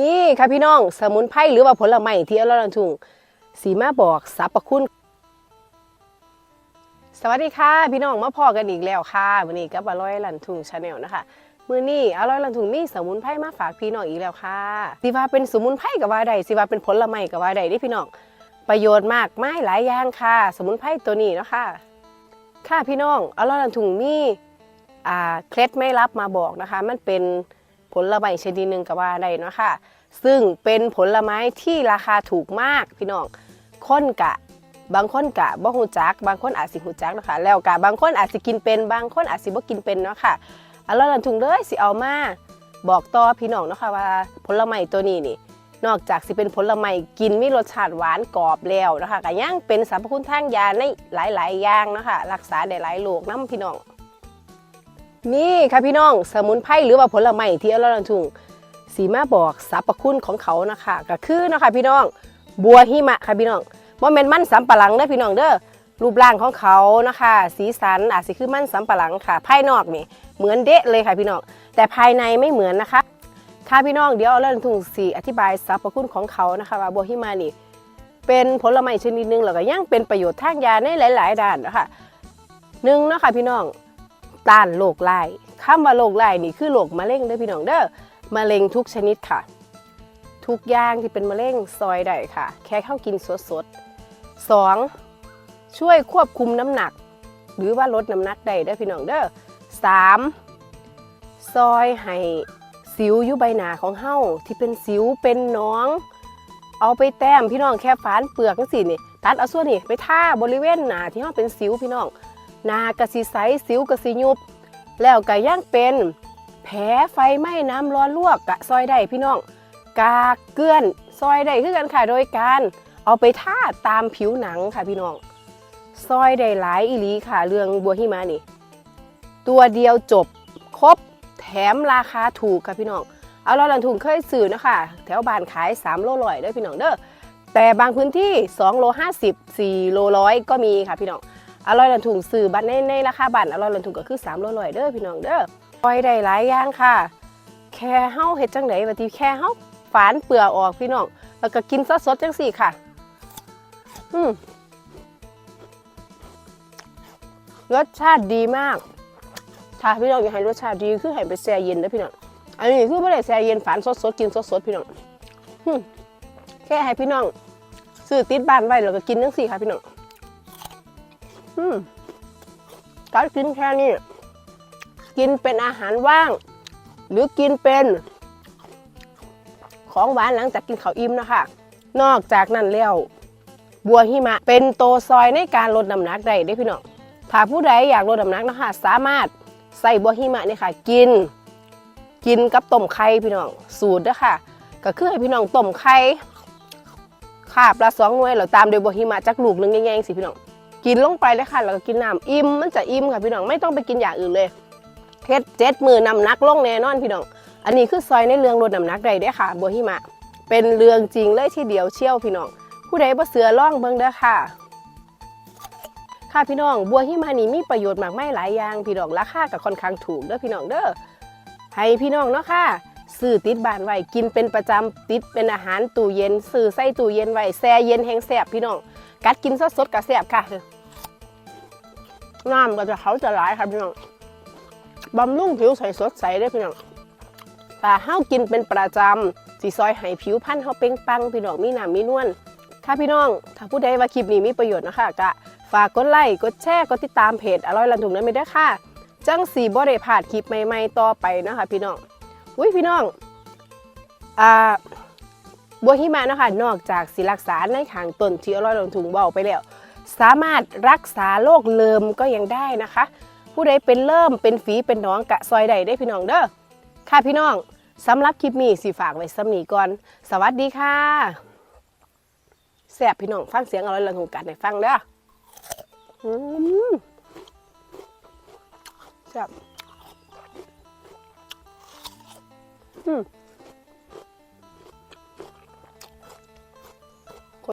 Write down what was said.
นี่ค่ะพี่น้อง สมุนไพรหรือว่าผลไม้ที่อร่อยลันทุงสีมาบอกสรรพคุณ สวัสดีค่ะ พี่น้องมาพอกันอีกแล้วค่ะวันนี้กับอร่อยลันทุงชาแนลนะคะมือนี้อร่อยลันทุงมีสมุนไพรมาฝากพี่น้องอีกแล้วค่ะสิว่าเป็นสมุนไพรกับว่าใดสิว่าเป็นผลไม้กับว่าใดเด้พี่น้องประโยชน์มากไมายหลายอย่างค่ะ สมุนไพรตัวนี้นะคะค่ะพี่น้องอร่อยลันทุงมีอ่าเคล็ดไม่ลับมาบอกนะคะ มันเป็น ผลไม้ชนิดหนึ่งกับว่าใดเนาะค่ะ ซึ่งเป็นผลไม้ที่ราคาถูกมากพี่น้องค้นกะ บางคนกะบ่ฮู้จัก บางคนอาจสิฮู้จักเนาะคะแล้วกะบางคนอาจสิกินเป็น บางคนอาจสิบ่กินเป็นเนาะค่ะอันละลันทุงเลยสิเอามาบอกต่อพี่น้องเนาะค่ะว่าผลไม้ตัวนี้นี่นอกจากสิเป็นผลไม้กินมีรสชาติหวานกรอบแล้วนะคะก็ยังเป็นสรรพคุณทางยาในหลาย ๆ อย่างเนาะค่ะรักษาได้หลายโรคนํพี่น้อง นี่ค่ะพี่น้องสมุนไพรหรือว่าผลไม้ที่อร่อยลันทุงสีมาบอกสรรพคุณของเขานะคะก็คือเนาะคะพี่น้องบัวหิมะค่ะพี่น้องว่าเป็นมันสำปะหลังเด้อพี่น้องเด้อรูปร่างของเขานะคะ สีสันอาจสิคือมันสำปะหลังค่ะ ภายนอกนี่เหมือนเดะเลยค่ะพี่น้องแต่ภายในไม่เหมือนนะคะค่ะพี่น้องเดี๋ยวเอาเรื่องทุ่งสีอธิบายสรรพคุณของเขานะคะว่าบัวหิมะนี่เป็นผลไม้ชนิดหนึ่งแล้วก็ยังเป็นประโยชน์ทางยาในหลาย ๆ ด้านนะคะหนึ่งเนาะคะพี่น้อง ต้านโรคไล่คำว่าโรคไล่นี่คือโรคมะเร็งเด้อพี่น้องเด้อมะเร็งทุกชนิดค่ะ ทุกอย่างที่เป็นมะเร็งซอยได้ค่ะ แค่เข้ากินสดๆสองช่วยควบคุมน้ำหนัก หรือว่าลดน้ำหนักได้เด้อพี่น้องเด้อสามซอยให้สิวอยู่ใบหนาของเฮาที่เป็นสิวเป็นหน้อง เอาไปแต้มพี่น้องแค่ฝานเปลือกจังซี่นี่ตัดเอาส่วนนี่ไปทาบริเวณหนาที่เฮาเป็นสิวพี่น้อง หน้ากะสิใสสิวกะสิยุบ แล้วก็ย่างเป็นแผลไฟไหม้น้ำร้อนลวกกะซอยได้พี่น้องกากเกลื่อนซอยได้คือกันค่ะโดยการเอาไปทาตามผิวหนังค่ะพี่น้องซอยได้หลายอีหลีค่ะเรื่องบัวหิมะนี่ ตัวเดียวจบครบแถมราคาถูกค่ะพี่น้องเอาเราลันทุนเคยซื้อนะคะแถวบ้านขาย 3 โลร้อยด้อพี่น้องเด้อแต่บางพื้นที่ 2 โล 50 4 โลร้อยก็มีค่ะพี่น้อง อร่อยลันทุนซื้อบัตรในในราคาบัตรอร่อยลันทุนก็คือ3โลร้อยเด้อพี่น้องเด้อปล่อยได้หลายอย่างค่ะ แค่เฮาเฮ็ดจังไดบัดนี้แค่เฮาฝานเปลือกออกพี่น้อง แล้วก็กินสดๆจังสี่ค่ะ อืมรสชาติดีมากถ้าพี่น้องอยากให้รสชาติดีคือให้ไปแช่เย็นนะพี่น้อง อันนี้คือไม่ได้แช่เย็นฝานสดๆกินสดๆพี่น้องแค่ให้พี่น้องซื้อติดบ้านไว้แล้วก็กินจังสี่ค่ะพี่น้อง การกินแค่นี้ กินเป็นอาหารว่าง หรือกินเป็น ของหวานหลังจากกินข้าวอิ่มนะคะนอกจากนั้นแล้วบัวหิมะ เป็นโตซอยในการลดน้ำหนักได้เด้พี่น้องถ้าผู้ใดอยากลดน้ำหนักนะคะสามารถใส่บัวหิมะเนี่ยค่ะ กิน กินกับต้มไข่พี่น้องสูตรเด้อค่ะก็คือให้พี่น้องต้มไข่ขาบละสองหน่วยแล้วตามด้วยบัวหิมะจักลูกหนึงแง่ๆสิพี่น้อง กินลงไปเลยค่ะแล้วก็กินน้ำอิ่มมันจะอิ่มค่ะพี่น้องไม่ต้องไปกินอย่างอื่นเลยเฮ็ดเจ็ดมือนำนักลงแน่นอนพี่น้อง อันนี้คือซอยในเรื่องลดน้ำนักได้เด้ค่ะบัวหิมะ เป็นเรื่องจริงเลยทีเดียวเชี่ยวพี่น้อง ผู้ใดบ่เสือล่องเบิ่งเด้อค่ะ ค่ะพี่น้องบัวหิมะนี่มีประโยชน์มากมายหลายอย่างพี่น้องราคาก็ค่อนข้างถูกเด้อพี่น้องเด้อให้พี่น้องเนาะค่ะ ซื้อติดบ้านไว้กินเป็นประจำติดเป็นอาหารตู้เย็นซื้อใส่ตู้เย็นไว้แช่เย็นแห้งแซ่บพี่น้องกัดกินสดๆก็แซ่บค่ะน้ำก็จะเขาจะหลายค่ะพี่น้องบำรุงผิวใสสดใสได้พี่น้องแต่เฮากินเป็นประจำสีซอยให้ผิวพรรณเฮาเป่งปังพี่น้องมีหน้ามีนวลค่ะพี่น้อง ถ้าผู้ใดว่าคลิปนี้มีประโยชน์นะคะก็ฝากกดไลค์กดแชร์กดติดตามเพจอร่อยลันถุงนั้นไปด้วยค่ะ จังสีบ่ได้พลาดคลิปใหม่ๆต่อไปนะคะพี่น้อง อุ้ยพี่น้องอ่าบัวหิมะนะคะนอกจากสิรักษาในขางต้นที่อร่อยลงถุงเบาไปแล้ว สามารถรักษาโรคเลิมก็ยังได้นะคะ ผู้ใดเป็นเริ่มเป็นฝีเป็นหน้องกะซอยใดได้พี่น้องเด้อค่ะพี่น้องสำหรับคลิปนี้สิฝากไว้สำนีก่อน สวัสดีค่ะแซ่บพี่น้องฟังเสียงอร่อยลงถุงกันให้ฟังเด้ออืมแซ่บ อืม